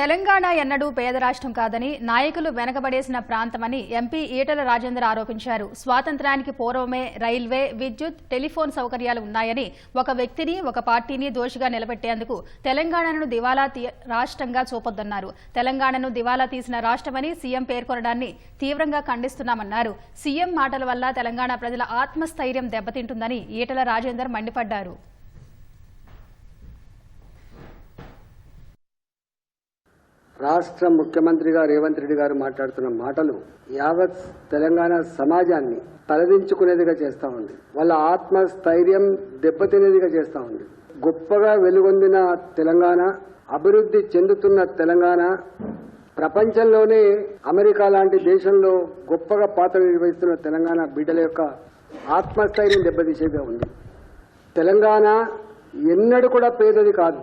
తెలంగాణ ఎన్నడూ పేద రాష్ట్రం కాదని నాయకులు వెనకబడేసిన ప్రాంతమని ఎంపీ ఈటల రాజేందర్ ఆరోపించారు. స్వాతంత్ర్యానికి పూర్వమే రైల్వే విద్యుత్ టెలిఫోన్ సౌకర్యాలు ఉన్నాయని ఒక వ్యక్తిని ఒక పార్టీని దోషిగా నిలబెట్టేందుకు తెలంగాణను దివాలా తీ- రాష్ట్రంగా చూపొద్దన్నారు. తెలంగాణను దివాలా తీసిన రాష్ట్రమని సీఎం పేర్కొనడాన్ని తీవ్రంగా ఖండిస్తున్నామన్నారు. సీఎం మాటల వల్ల తెలంగాణ ప్రజల ఆత్మస్థైర్యం దెబ్బతింటుందని ఈటల రాజేందర్ మండిపడ్డారు. రాష్ట్ర ముఖ్యమంత్రిగా రేవంత్ రెడ్డి గారు మాట్లాడుతున్న మాటలు యావత్ తెలంగాణ సమాజాన్ని తలదించుకునేదిగా చేస్తా ఉంది. వాళ్ళ ఆత్మస్థైర్యం దెబ్బతినేదిగా చేస్తా ఉంది. గొప్పగా వెలుగొందిన తెలంగాణ అభివృద్ధి చెందుతున్న తెలంగాణ ప్రపంచంలోనే అమెరికా లాంటి దేశంలో గొప్పగా పాత్ర నిర్వహిస్తున్న తెలంగాణ బిడ్డల యొక్క ఆత్మస్థైర్యం దెబ్బతీసేదిగా ఉంది. తెలంగాణ ఎన్నడూ కూడా పేదది కాదు.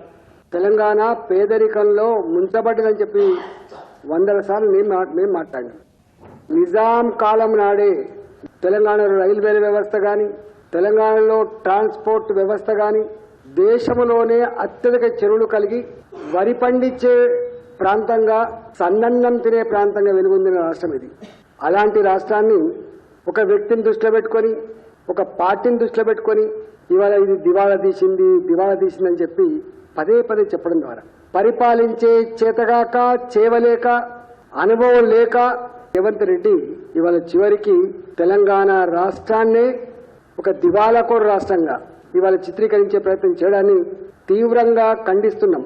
తెలంగాణ పేదరికంలో ముంచబడ్డదని చెప్పి వందల సార్లు మేము మా- మేము మాట్లాడినాం. నిజాం కాలం నాడే తెలంగాణలో రైల్వే వ్యవస్థ కానీ తెలంగాణలో ట్రాన్స్పోర్ట్ వ్యవస్థ కానీ దేశంలోనే అత్యధిక చెరువులు కలిగి వరి పండించే ప్రాంతంగా సన్నన్నం తినే ప్రాంతంగా వెలుగొందిన రాష్ట్రం ఇది. అలాంటి రాష్ట్రాన్ని ఒక వ్యక్తిని దృష్టిలో పెట్టుకొని ఒక పార్టీని దృష్టిలో పెట్టుకొని ఇవాళ ఇది దివాళా తీసింది దివాళా తీసిందని చెప్పి పదే పదే చెప్పడం ద్వారా. పరిపాలించే చేతగాక చేవలేక అనుభవం లేక రేవంత్ రెడ్డి ఇవాళ చివరికి తెలంగాణ రాష్ట్రాన్నే ఒక దివాలాకోరు రాష్ట్రంగా ఇవాళ చిత్రీకరించే ప్రయత్నం చేయడాన్ని తీవ్రంగా ఖండిస్తున్నాం.